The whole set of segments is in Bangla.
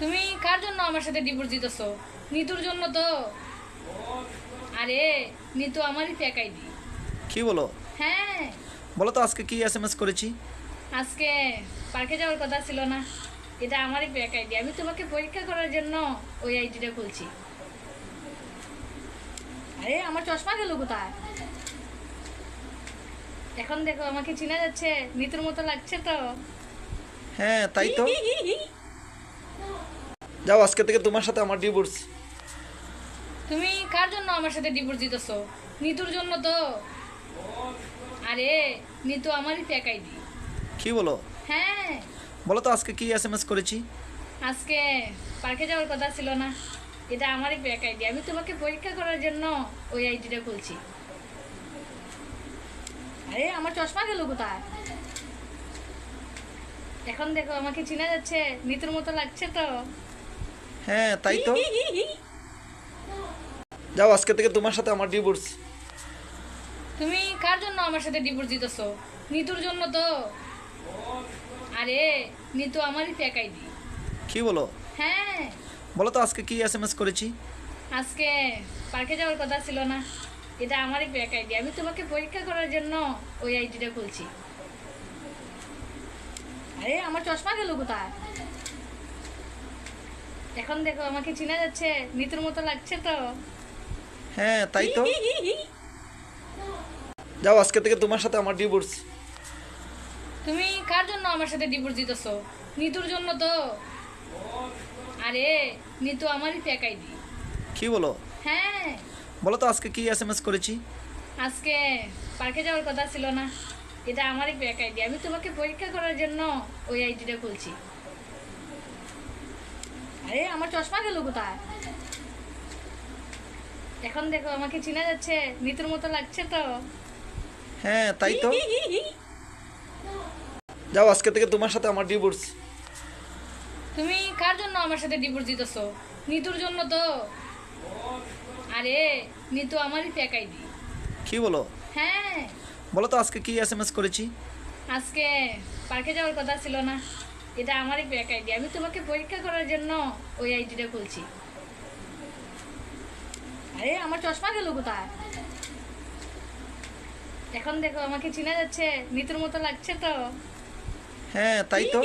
তুমি কার জন্য আমার সাথে ডিভোর্স দিতেছো? নিতুর জন্য তো। আরে নিতু আমারই ফেক আইডি কি বলো? হ্যাঁ। বলো তো আজকে কি এস এম এস করেছি? আজকে পার্কে যাওয়ার কথা ছিল না। এটা আমারই ফেক আইডি আমি তোমাকে পরীক্ষা করার জন্য ওই আইডিটা খুলছি। আরে আমার চশমা গেল কোথায়? এখন দেখো আমাকে চিনা যাচ্ছে। নিতুর মতো লাগছে তো। হ্যাঁ তাই তো। যাও আজকে থেকে তোমার সাথে আমার ডিভোর্স তুমি কার জন্য আমার সাথে ডিভোর্স দিতেছো? নিতুর জন্য তো। আরে নিতু আমারই ফেক আইডি কি বলো? হ্যাঁ। বলো তো আজকে কি এস এম এস করেছি? আজকে পার্কে যাওয়ার কথা ছিল না। এটা আমারই ফেক আইডি আমি তোমাকে পরীক্ষা করার জন্য ওই আইডিটা খুলছি। আরে আমার চশমা গেল কোথায়? এখন দেখো আমাকে চিনা যাচ্ছে নিতুর মতো লাগছে তো। হ্যাঁ তাই তো। যাও আজকে থেকে তোমার সাথে আমার ডিভোর্স তুমি কার জন্য আমার সাথে ডিভোর্স দিতেছো? নিতুর জন্য তো। আরে নিতু আমারই ফেক আইডি কি বলো? হ্যাঁ। বলো তো আজকে কি এস এম এস করেছি? আজকে পার্কে যাওয়ার কথা ছিল না। এটা আমারই ফেক আইডি আমি তোমাকে পরীক্ষা করার জন্য ওই আইডিটা খুলছি। আরে আমার চশমা গেল কোথায়? এখন দেখো আমাকে চিনা যাচ্ছে নিতুর মতো লাগছে তো। হ্যাঁ তাই তো। যাও আজকে থেকে তোমার সাথে আমার ডিভোর্স তুমি কার জন্য আমার সাথে ডিভোর্স দিতেছো? নিতুর জন্য তো। আরে নিতু আমারই ফেক আইডি কি বলো? হ্যাঁ। বলো তো আজকে কি এস এম এস করেছি? আজকে পার্কে যাওয়ার কথা ছিল না। এটা আমারই ব্যাক আইডি আমি তোমাকে পরীক্ষা করার জন্য ওই আইডিটা খুলছি। আরে আমার চশমা গেল কোথায়? এখন দেখো আমাকে চিনা যাচ্ছে নিতুর মতো লাগছে তো। হ্যাঁ তাই তো। যাও আজকে থেকে তোমার সাথে আমার ডিভোর্স তুমি কার জন্য আমার সাথে ডিভোর্স দিতেছো? নিতুর জন্য তো। আরে নিতু আমারই ফেক আইডি কি বলো? হ্যাঁ। বলো তো আজকে কি এস এম এস করেছি? আজকে পার্কে যাওয়ার কথা ছিল না। এটা আমারই ব্যাক আইডি আমি তোমাকে পরীক্ষা করার জন্য ওই আইডিটা খুলছি। আরে আমার চশমা গেল কোথায়? এখন দেখো আমাকে চিনা যাচ্ছে নিতুর মতো লাগছে তো। হ্যাঁ তাই তো।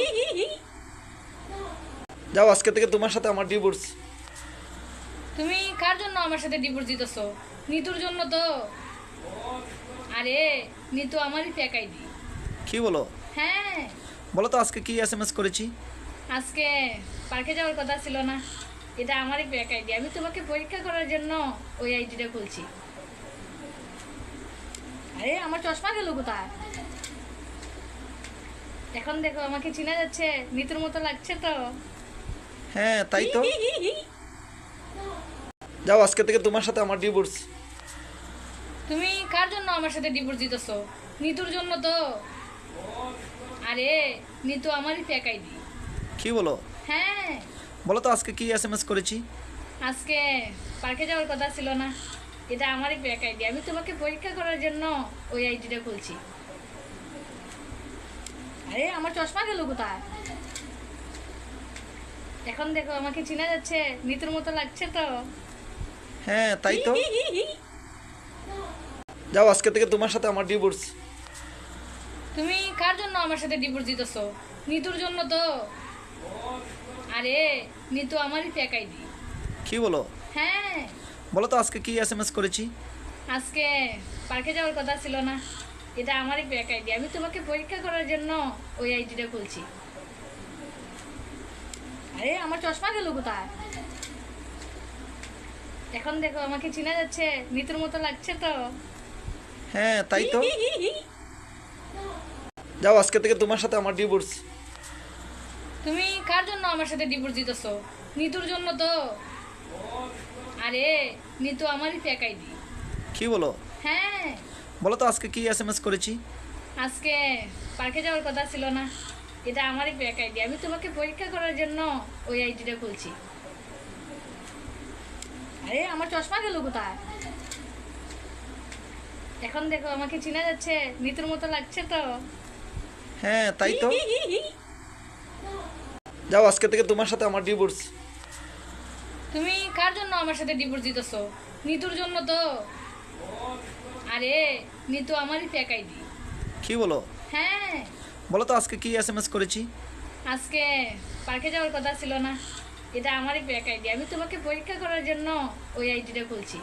যাও আজকে থেকে তোমার সাথে আমার ডিভোর্স তুমি কার জন্য আমার সাথে ডিভোর্স দিতেছো? নিতুর জন্য তো। আরে নিতু আমারই ফেক আইডি কি বলো? হ্যাঁ। বলো তো আজকে কি এস এম এস করেছি? আজকে পার্কে যাওয়ার কথা ছিল না। এটা আমারই ব্যাক আইডি আমি তোমাকে পরীক্ষা করার জন্য ওই আইডিটা খুলছি। আরে আমার চশমা গেল কোথায়? এখন দেখো আমাকে চিনা যাচ্ছে। নিতুর মতো লাগছে তো। হ্যাঁ তাই তো। যাও আজকে থেকে তোমার সাথে আমার ডিভোর্স তুমি কার জন্য আমার সাথে ডিভোর্স দিতেছো? নিতুর জন্য তো। আরে নিতু আমারই ফেক আইডি কি বলো? হ্যাঁ। বলো তো আজকে কি এস এম করেছি? আজকে পার্কে যাওয়ার কথা ছিল না। এটা আমারই ব্যাক আইডি আমি তোমাকে পরীক্ষা করার জন্য ওই আইডিটা খুলছি। আরে আমার চশমা গেল কোথায়? এখন দেখো আমাকে চিনা যাচ্ছে। নিতুর মতো লাগছে তো। হ্যাঁ তাই তো। যাও আজকে থেকে তোমার সাথে আমার ডিভোর্স তুমি কার জন্য আমার সাথে ডিভোর্স দিতেছো? নিতুর জন্য তো। আরে নিতু আমারই ফেক আইডি কি বলো? হ্যাঁ। বলো তো আজকে কি এস এম এস করেছি? আজকে পার্কে যাওয়ার কথা ছিল না। এটা আমারই ব্যাক আইডি আমি তোমাকে পরীক্ষা করার জন্য ওই আইডিটা খুলছি। আরে আমার চশমা গেল কোথায়? এখন দেখো আমাকে চিনা যাচ্ছে। নিতুর মতো লাগছে তো। হ্যাঁ তাই তো। যাও আজকে থেকে তোমার সাথে আমার ডিভোর্স তুমি কার জন্য আমার সাথে ডিভোর্স দিতেছো? নিতুর জন্য তো। আরে নিতু আমারই ফেক আইডি কি বলো? হ্যাঁ। বলো তো আজকে কি এস এম এস করেছি? আজকে পার্কে যাওয়ার কথা ছিল না। এটা আমারই ব্যাক আইডি আমি তোমাকে পরীক্ষা করার জন্য ওই আইডিটা খুলছি। আরে আমার চশমা গেল কোথায়? এখন দেখো আমাকে চিনা যাচ্ছে নিতুর মতো লাগছে তো। হ্যাঁ তাই তো। যাও আজকে থেকে তোমার সাথে আমার ডিভোর্স তুমি কার জন্য আমার সাথে ডিভোর্স দিতেছো? নিতুর জন্য তো। আরে নিতু আমারই ফেক আইডি কি বলো? হ্যাঁ। বলো তো আজকে কি এস এম এস করেছি? আজকে পার্কে যাওয়ার কথা ছিল না। এটা আমারই ফেক আইডি আমি তোমাকে পরীক্ষা করার জন্য ওই আইডিটা খুলছি।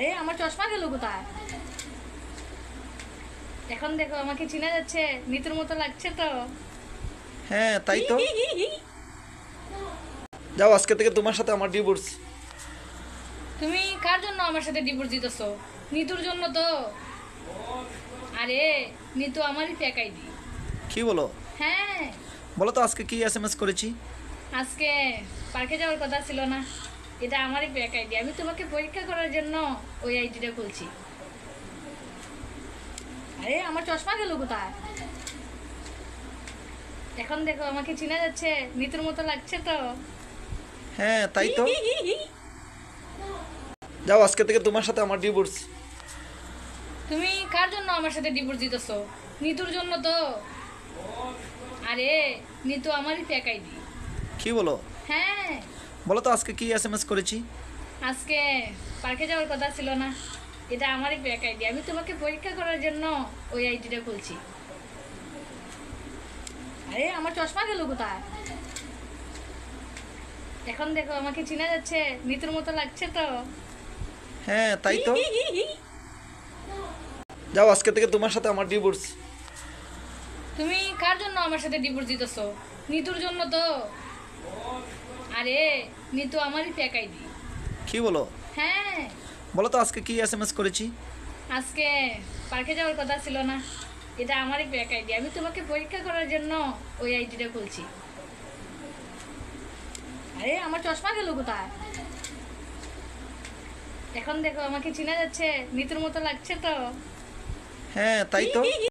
আরে আমার চশমা গেল কোথায়? এখন দেখো আমাকে চিনা যাচ্ছে নিতুর মতো লাগছে তো। হ্যাঁ তাই তো। যাও আজকে থেকে তোমার সাথে আমার ডিভোর্স তুমি কার জন্য আমার সাথে ডিভোর্স দিতেছো? নিতুর জন্য তো। আরে নিতু আমারই ফেক আইডি কি বলো? হ্যাঁ। বলো তো আজকে কি এস এম এস করেছি? আজকে পার্কে যাওয়ার কথা ছিল না। এটা আমারই ফেক আইডি আমি তোমাকে পরীক্ষা করার জন্য ওই আইডিটা খুলছি। আরে আমার চশমা গেল কোথায়? এখন দেখো আমাকে চিনা যাচ্ছে নিতুর মতো লাগছে তো। হ্যাঁ তাই তো। যাও আজকে থেকে তোমার সাথে আমার ডিভোর্স তুমি কার জন্য আমার সাথে ডিভোর্স দিতেছো? নিতুর জন্য তো। আরে নিতু আমারই ফেক আইডি কি বলো? হ্যাঁ। বলো তো আজকে কি এস এম এস করেছি? আজকে পার্কে যাওয়ার কথা ছিল না। এটা আমারই ব্যাক আইডি আমি তোমাকে পরীক্ষা করার জন্য ওই আইডিটা খুলছি। আরে আমার চশমা গেল কোথায়? এখন দেখো আমাকে চিনা যাচ্ছে নিতুর মতো লাগছে তো। হ্যাঁ তাই তো। যাও আজকে থেকে তোমার সাথে আমার ডিভোর্স তুমি কার জন্য আমার সাথে ডিভোর্স দিতেছো? নিতুর জন্য তো। আরে নিতু আমারই ফেক আইডি কি বলো? হ্যাঁ। বলো তো আজকে কি এস এম এস করেছি? আজকে পার্কে যাওয়ার কথা ছিল না। এটা আমারই ব্যাক আইডি আমি তোমাকে পরীক্ষা করার জন্য ওই আইডিটা খুলছি। আরে আমার চশমা গেল কোথায়? এখন দেখো আমাকে চিনা যাচ্ছে। নিতুর মতো লাগছে তো। হ্যাঁ তাই তো।